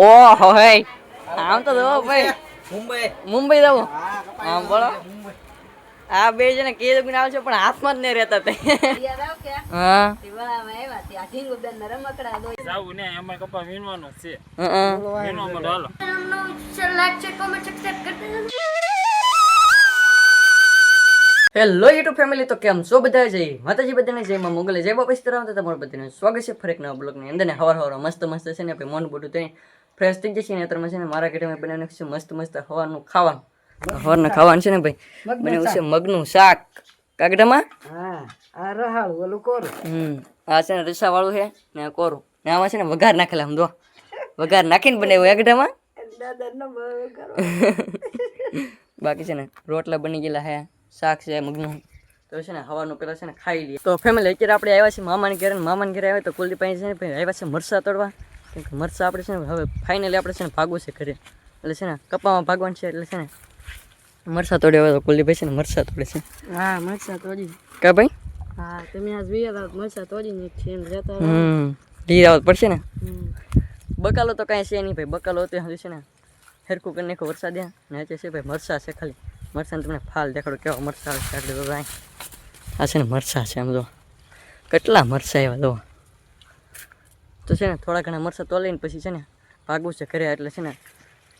ઓહો હે. આમ તો જો ભાઈ. મુંબઈ. મુંબઈ જવું. હા બોલો. આ બે જણા કે ગુણ છે પણ હાથમાં જ નહીં રહેતા તે. આવ હા. જાવું ને એમાં કપા વીણવાનો જ ચેક હં. ચેક માટે હાલો. હેલો યુટ્યુબ ફેમિલી તો કેમ છો બધા? જય માતાજી બધાને જય માં મોગલે જય બાપા સીતારામ. તો તમારું બધાને સ્વાગત છે ફરી ના નવા બ્લોગની અંદર ને હવાર હવાર મસ્ત મસ્ત છે ને આપણે મોન બોટું થઈ ફ્રેશ થઈ જશે ને અત્યારમાં છે ને મારા ઘરે બનાવ્યું છે મસ્ત મસ્ત હવાનું ખાવાનું. હવાનું ખાવાનું છે ને ભાઈ? બનાવ્યું છે મગનું શાક. કાગડામાં? હા આ રહાળ ઓલું કોરું. હમ આ છે ને રસાવાળું છે ને કોરું. ને આમાં છે ને વઘાર નાખેલા આમ જો. વઘાર નાખીને બનાવ્યું એકડામાં બાકી છે ને રોટલા બની ગયેલા હે શાક છે મગનું. તો છે ને હવાનું પેલા છે ને ખાઈ લઈએ. તો ફેમિલી અત્યારે આપણે આવ્યા છીએ મામાને ઘરે મામાને ઘરે આવ્યા તો કુલદીપ છે ને આવ્યા છે મરસા તોડવા. કેમ કે મરસા આપણે છે ને હવે ફાઇનલી આપણે છે ને ભાગવું છે ઘરે. એટલે છે ને કપામાં ભાગવાનું છે એટલે છે ને મરસા તોડ્યા હોય તો કુલદીપભાઈ છે ને મરસા તોડે છે. હા મરસા તોડી કા ભાઈ? હા તમે આજ વિયા મરસા તોડી ને છે એમ જતા હમ ઢીર આવત પડશે ને. બકાલો તો કાંઈ છે નહીં ભાઈ બકાલો તો હજુ છે ને હેરકું કરી નાખો વરસાદ ને આજે છે ભાઈ મરસા છે ખાલી. મરસાને તમને ફાલ દેખાડો કેવા મરસા આવે છે. તો આ છે ને મરસા છે આમ જો. કેટલા મરસા એવા જો. તો છે ને થોડા ઘણા મરસા તો લઈને પછી છે ને ભાગવું છે ઘરે એટલે છે ને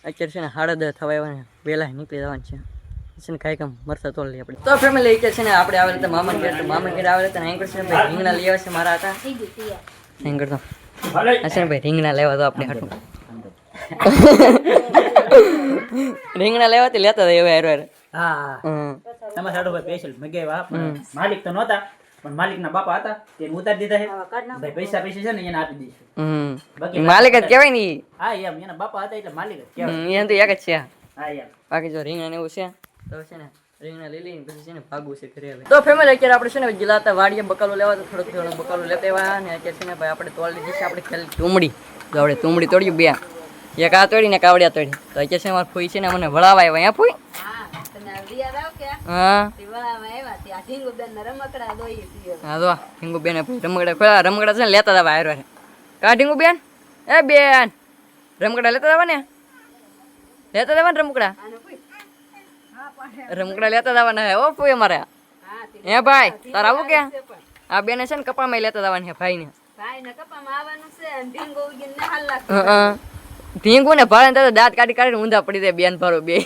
અત્યારે છે ને સાડા દસ થવા આવ્યા ને વહેલા નીકળી જવાનું છે. છે ને કાંઈ કામ મરસા તો લઈએ આપણે. તો ફેમિલી અત્યારે છે ને આપણે આવે રીતે મામા ઘેર તો મામા ઘેર આવે રીતે એંકર છે ને ભાઈ રીંગણા લઈ આવે છે મારા હતા ગયું એંકર તો હશે ભાઈ રીંગણા લેવા તો આપણે હાટું. રીંગણા લેવાથી લેતા હતા એવા હારે હા હા. હમ. તમારા ભાઈ સ્પેશિયલ મગાવ્યા પણ માલિક તો નહોતા. પણ માલિકના બાપા હતા તેને ઉતારી દીધા છે. ભાઈ પૈસા પૈસા છે ને એને આપી દઈશું. બાકી માલિક જ કહેવાય ને હા એમ. એના બાપા હતા એટલે માલિક જ કહેવાય. એમ તો એક જ છે. હા એમ. બાકી જો રીંગણા ને એવું છે તો છે ને રીંગણા લઈ લઈને પછી છે ને ભાગવું છે ઘરે તો ફેમિલી અત્યારે આપણે છે ને વાડીએ બકાલો લેવા તો થોડોક થોડો બકાલો લેતા આવ્યા ને અત્યારે છે ને ભાઈ આપણે તોડી લીધી છે આપણે ખેલ તુમડી તો આપણે તુમડી તોડ્યું બે. એક આ તોડી ને કાવડિયા તોડી. તો અત્યારે છે ને મારા ફૂઈ છે ને મને વળાવા આવ્યા. ફૂઈ? હા હા. આવ્યા હા તો બેન રમકડા ખોલા રમકડા છે ને લેતા હતા હારો કા ઢીંગુ બેન એ બેન રમકડા લેતા હતા ને લેતા હતા ને રમકડા? રમકડા લેતા જવાના હે ઓ અમારે હે ભાઈ તાર આવું કે? આ બેને છે ને કપામાં લેતા જવાની છે ભાઈને. ભાઈ ને છે ઢીંગુ હં, હં. ને ભાડે તો દાંત કાઢી કાઢીને ઊંધા પડી જાય બેન ભરો બે.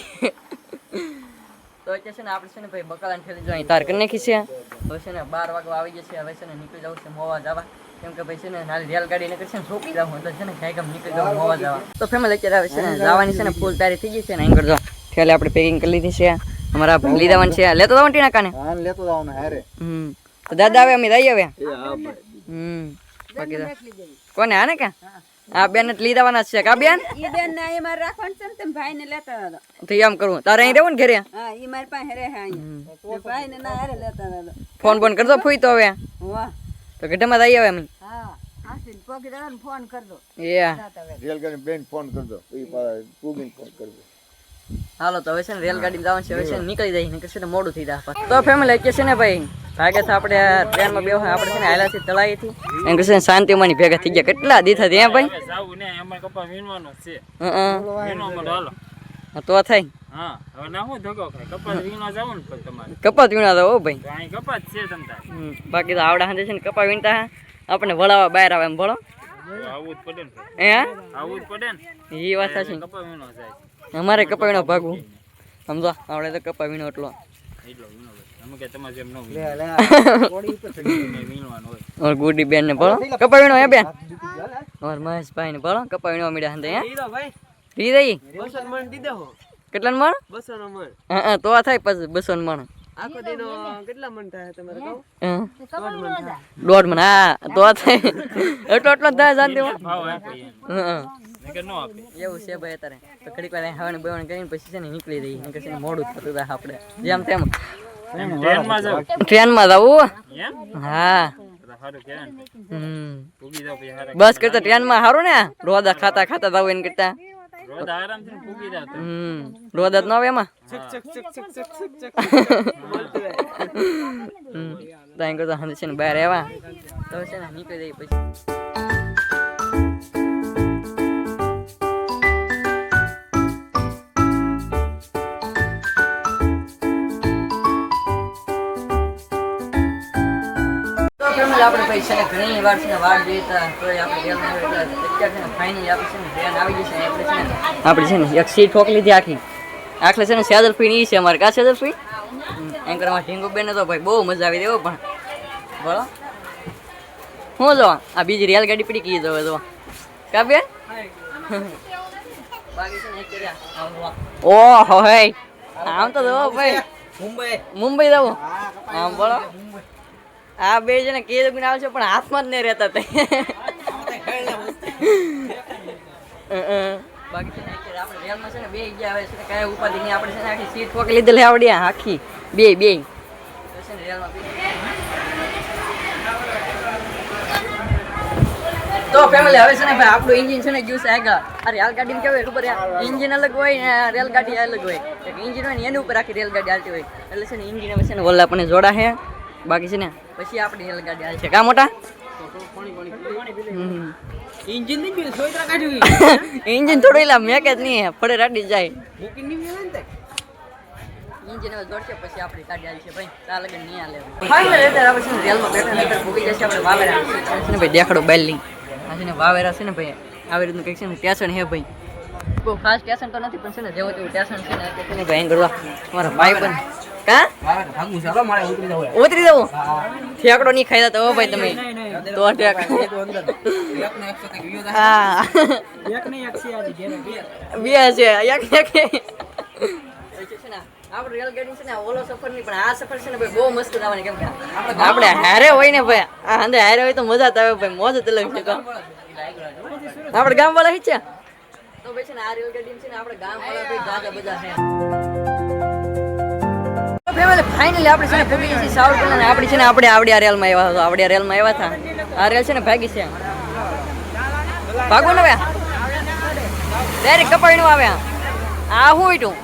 તો અત્યારે છે ને આપણે છે ને ભાઈ બકાલાને ઠેલી જો અહીં તાર કરી નાખી છે. હવે છે ને બાર વાગવા આવી જશે હવે છે ને નીકળી જવું છે મોવા જવા. કેમ કે ભાઈ છે ને નાલી રેલગાડી નીકળી છે ને છોકી જવું એટલે છે ને કાંઈ કામ નીકળી જવું મોવા જવા. તો ફેમિલી અત્યારે આવે છે ને જવાની છે ને ફૂલ તારી થઈ ગઈ છે ને અહીં કરજો ઠેલે આપણે પેકિંગ કરી લીધી છે. અમારા ભાઈ લઈ છે. લેતો જવાનું ટીના કાને હા લેતો જવાનું હારે. હમ. તો દાદા આવે અમે રહી આવ્યા હમ. બાકી કોને આને કે? આ બેન જ લઈ દેવાના જ છે. કા બેન? ઈ બેન ને અહીં મારે રાખવાનું છે ને તમે ભાઈ ને લેતા હતા. તો એમ કરવું તારે અહીં રહેવું ને ઘરે? હા ઈ મારી પાસે રહે અહીંયા. ભાઈ ને ના હારે લેતા હતા ફોન ફોન કરજો ફૂઈ તો હવે. વાહ. તો ગઢમાં જઈ આવે અમે હા આસીન પગ ને ફોન કર દો એ રેલગાડી બેન ફોન કરજો. એ પૂગીને ફોન કરજો. હાલો તો હવે છે ને રેલગાડી જવાનું છે. હવે છે નીકળી જાય નીકળશે ને મોડું થઈ જાય તો ફેમિલી કે છે ને ભાઈ ભાગે તો આપણે ટ્રેનમાં બેહો આપણે છે ને આયલા થી એમ કે છે ને ભેગા થઈ ગયા. કેટલા દી થતી હે ભાઈ? જાવું ને એમાં કપા વીણવાનો છે. હં, તો થાય. હા હવે ના હું ધગો ખાય. કપા વીણવા જાવું ને તમારે. કપાત વીણા દો ભાઈ. અહીં કપા છે તમતાર. બાકી તો આવડા હાંજે છે ને કપા વીણતા હે. આપણે વળાવા બહાર આવે એમ ભણો આવું જ પડે ને. હે? આવું જ પડે ને. એ વાત સાચી. કપા વીણવા જાય અમારે કપા વીણો ભાગવું સમજો? આપણે તો કપાવીનો એટલો. ન ગુડી બેન ને ભણો કપા વીણો હે બેન? ઓર મહેશભાઈ ને ભણો કપા વીણવા મળ્યા હંતે હે? રી દઈ કેટલા મણ બસો નો મણ? હા હા, તો થાય પછી બસો મણ. આખો દિનો કેટલા મણ થાય તમારે કહું? દોઢ મણ. હા તો થાય. એટલો એટલો જ થાય ભાવ હા. નકર ન આપે. એવું છે ભાઈ અત્યારે. તો ઘડીક વાર હવણ બવણ કરીને પછી છે ને નીકળી જઈએ. નકર છે મોડું થતું થાય આપણે જેમ તેમ. ટ્રેનમાં જાવ ટ્રેનમાં જવું હા. તો સારું કહેવાય ને. હમ. પૂગી જાવ પછી હારા બસ કરતા ટ્રેનમાં સારું ને. રોદા ખાતા ખાતા જવું એને કરતા. રોજ આરામથી તો. રોદા ન આવે એમાં? ત્યાં કરતા છે ને બહાર આવ્યા. તો છે ને નીકળી જાય પછી. આપણે ભાઈ છે ઘણી વાર છે ને વાર જોઈતા તો આપણે રેલમાં એટલે અત્યારે છે ને ફાઇનલી આપણે છે ને ટ્રેન આવી ગઈ આપણે છે ને આપણે છે ને એક સીટ ઠોકી લીધી આખી. આખલે છે ને સેદર ફી એ છે અમારે. કા સેદર ફી એન્કરમાં ઢીંગુ બેન તો ભાઈ બહુ મજા આવી દેવો પણ. બોલો. હું જો આ બીજી રેલગાડી પડી ગઈ જવે જો. કા બેન? ઓહો હે. આમ તો જો ભાઈ. મુંબઈ. મુંબઈ જવું? આમ બોલો. આ બે જણા કે ગુણ આવશે પણ હાથમાં જ નહીં રહેતા તે બાકી આપણે રેલમાં છે ને બે ગયા આવે છે કાંઈ ઉપાધિ નહીં આપણે છે ને આખી સીટ ઠોકી લીધેલી આવડી આખી બે બે તો છે ને રેલમાં તો ફેમિલી હવે છે ને ભાઈ આપણું ઇન્જિન છે ને ગયું છે આગળ આ કેવું ખબર છે ઇન્જિન અલગ હોય ને રેલગાડી અલગ હોય ઇન્જિન હોય ને એની ઉપર આખી રેલગાડી હાલતી હોય એટલે છે ને ઇન્જિન હવે છે ને ઓલા પણ જોડા છે બાકી છે ને પછી આપણી રેલગાડી છે. કા મોટા? ઇન્જિન નહીં ગયું સોયત્રા કાઢ્યું ઇન્જિન થોડું એલા મેકે જ નહીં ફળે રાડી જાય. બુકિંગ નહીં મેળવે ને તે. ઇન્જિન હવે દોડશે પછી આપણી ગાડી આવી છે. ભાઈ ત્યાં લગન નહીં ફાઇનલ અત્યારે આપણે છે રેલમાં બેઠા નહીતર ભૂગી જશે આપણે વાવેરા. છે ને ભાઈ દેખાડો બેલની. આ છે ને વાવેરા છે ને ભાઈ આવી રીતનું કંઈક છે ને સ્ટેશન હે ભાઈ. બહુ ખાસ સ્ટેશન તો નથી પણ છે ને જેવું તેવું સ્ટેશન છે ને ભાઈ કરવા તમારા ભાઈ પણ કા ઉતરી જવું ઠેકડો નહીં ખાઈ તો ભાઈ તમે. તો ઠેક. હા. બે. છે એક ને છે ને ઓલો સફર નહીં પણ આ સફર છે ને ભાઈ બહુ મસ્ત જવાની કેમ કે આપણે હારે હોય ને ભાઈ. આ હારે હોય તો મજા આવે ભાઈ. મોજ જ અલગ છે આપણે ગામ વાળા છે? તો ભાઈ છે ને આ રેલગાડી છે ને આપણે ગામ વાળા ભાઈ જાજા બધા છે. ફેમિલી ફાઇનલી આપણે છે ને પૂગી ગઈ છીએ સાવરકુંડલા ને આપણી છે ને આપણે આવડી આ રેલમાં આવ્યા હતા આવડી રેલમાં આવ્યા હતા. આ રેલ છે ને ભાગી છે. ભાગો ને ભાઈ ડાયરેક્ટ કપાઈનું આવ્યા આ હું વીટું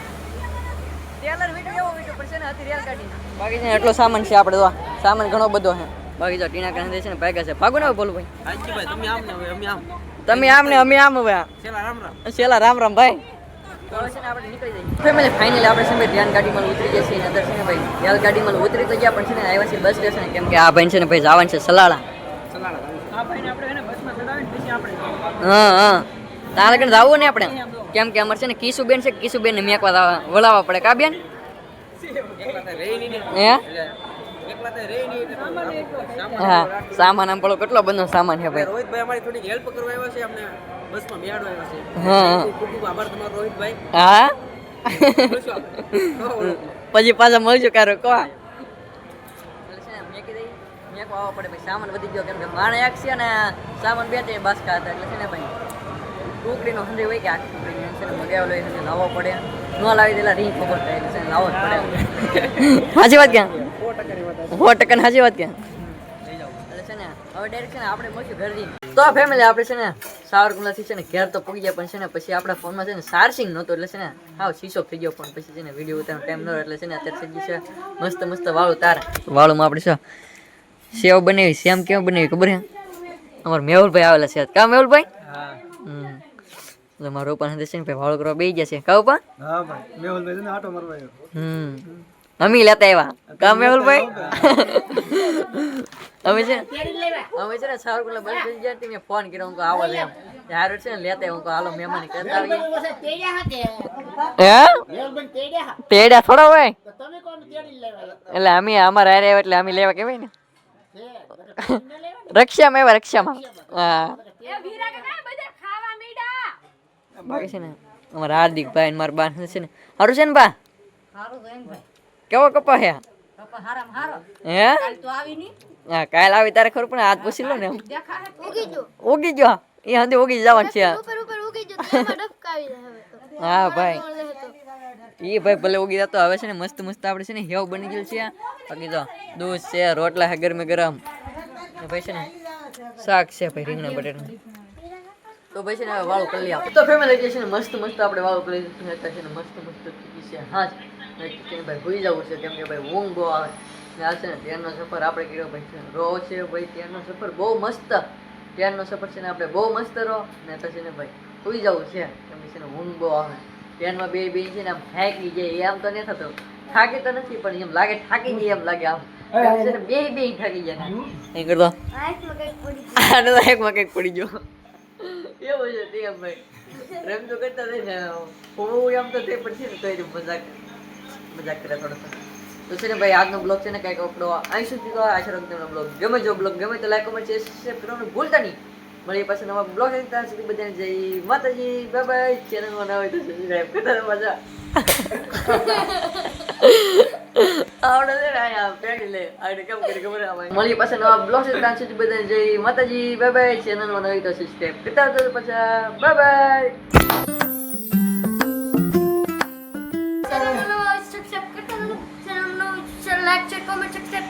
બાકી છે એટલો સામાન છે આપણે તો. સામાન ઘણો બધો છે. બાકી જો ટીના કાંધે છે ને ભાગ્યા છે. ભાગો ને બોલું ભાઈ તમે આમ ને અમે આમ. તમે આમ ને અમે આમ હવે. છેલ્લા રામ રામ. શેલા રામ રામ ભાઈ. ફેમિલી ફાઇનલી આપણે છે ને ભાઈ ધ્યાન ગાડીમાં ઉતરી જઈએ છીએ અંદર છે ને ભાઈ રેલ ગાડીમાં ઉતરી તો ગયા પણ છે ને આવ્યા છે બસ સ્ટેશન કેમ કે આ ભાઈ છે ને ભાઈ જવાનું છે સલાળા. હે હા. તારે કઈ જવું ને આપણે? કેમ કે અમારે છે ને કિશુબેન છે કિશુબેન ને મેકવા વળાવવા પડે. કા બેન. હે? એટલે એકલા તો રહી નહીં એટલે સામાન હા સામાન આમ પડો કેટલો બધો સામાન છે ભાઈ? રોહિતભાઈ અમારી થોડીક હેલ્પ કરવા આવ્યા છે અમને બસમાં બેહાડવા આવ્યા છે. હા. ખૂબ ખૂબ આભાર તમારો રોહિતભાઈ. હા. પછી પાછા મળજો કારો કો પડે ભાઈ સામાન વધી ગયો કેમ કે માણે એક છે ને સામાન બે તે બાસકા હતા એટલે છે ને ભાઈ ટુકડીનો હંડે હોય કે આખી ટુકડી છે ને મગાવેલો લાવવો પડે. ન લાવી દેલા રી ખબર થાય એટલે લાવવો જ પડે. સાચી વાત ક્યાં? સો ટકા સાચી વાત કે તો ફેમિલી આપણે છે ને સાવરકુંડલાથી છે ને ઘેર તો પગી ગયા પણ છે ને પછી આપણા ફોનમાં છે ને ચાર્જિંગ નહોતો. એટલે છે ને હાવ શીશો થઈ ગયો પણ પછી છે ને વીડિયો ઉતારવાનો ટાઈમ ન એટલે છે ને અત્યારે થઈ ગયું છે મસ્ત મસ્ત વાળું તાર. વાળુમાં આપણે છે સેવ બનાવી. સેમ કેમ બનાવી ખબર હે અમારા મેહુલભાઈ આવેલા છે. કા મેહુલભાઈ? હા. મારો પણ છે ને ભાઈ વાળું કરવા બેસી ગયા છે. કાઉ પા હા ભાઈ. મેહુલભાઈ છે ને આટો મારવા હમ. અમી લેતા આવ્યા કા મેહુલભાઈ અમે છે? અમે છે ને સાવરકુંડલા બસ જઈ ગયા મેં ફોન કર્યો હું કહું આવો લેમ એમ ત્યારે છે ને લેતા. હું કો હાલો મહેમાન કરતા આવીએ. હે? તેડ્યા થોડા હોય? એટલે અમે અમારે હારે આવ્યા એટલે અમે લેવા કેવાય ને. રક્ષામાં એવા રક્ષામાં. હા. બાકી છે ને અમારા હાર્દિક ભાઈ મારા બા છે ને. સારું છે ને બા? કેવો કપા હે? હે? હા કાલ આવી તારે ખરું પણ હાથ પૂછી લો ને. ઉગી ગયો એ હંધે ઉગી જવાનું છે. હા ભાઈ. ઈ ભાઈ ભલે ઉગી જતો હવે છે ને મસ્ત મસ્ત આપણે છે ને હેવ બની ગયું છે. બાકી તો દૂધ છે રોટલા છે ગરમે ગરમ. ભાઈ છે ને શાક છે ભાઈ રીંગણા બટેટા. તો ભાઈ છે ને વાળું કરી લઈએ તો ફેમિલી છે ને મસ્ત મસ્ત આપણે વાળું કરી છે ને મસ્ત મસ્ત છે. હા કે ભાઈ ભૂલી જવું છે કેમ કે ભાઈ ઊંઘ બહુ આવે. ને આ છે ને ટ્રેનનો સફર આપણે કર્યો ભાઈ છે રો છે ભાઈ ટ્રેનનો સફર બહુ મસ્ત. ટ્રેનનો સફર છે ને આપણે બહુ મસ્ત રહો ને પછી ને ભાઈ ભૂલી જવું છે કેમ કે છે ને ઊંઘ બહુ આવે. ટ્રેનમાં બે બે છે ને આમ થાકી જાય આમ તો નહીં થતું. થાકી તો નથી પણ એમ લાગે થાકી જાય એમ લાગે આમ. છે ને બે બે થાકી જાય. અહીં કરતો. આનો તો એકમાં કંઈક પડી ગયો. એવું છે તે એમ ભાઈ. રમ તો કરતા રહે ને હું એમ તો તે પછી ને તો મજાક. મજાક કરે થોડો તો છે ને ભાઈ, આજનો બ્લોગ છે ને કંઈક આપણો અહીં સુધી તો આશા રાખું તમને બ્લોગ ગમે જો બ્લોગ ગમે તો લાઈક કમેન્ટ શેર સબસ્ક્રાઇબ કરવાનું ભૂલતા નહીં. મળીએ પાસે નવા બ્લોગ ત્યાં સુધી બધાને જય માતાજી બાય બાય ચેનલ ના હોય તો સબસ્ક્રાઈબ કરતા મજા આવડે તો સબસ્ક્રાઇબ કરતા share, like, share, comment, subscribe.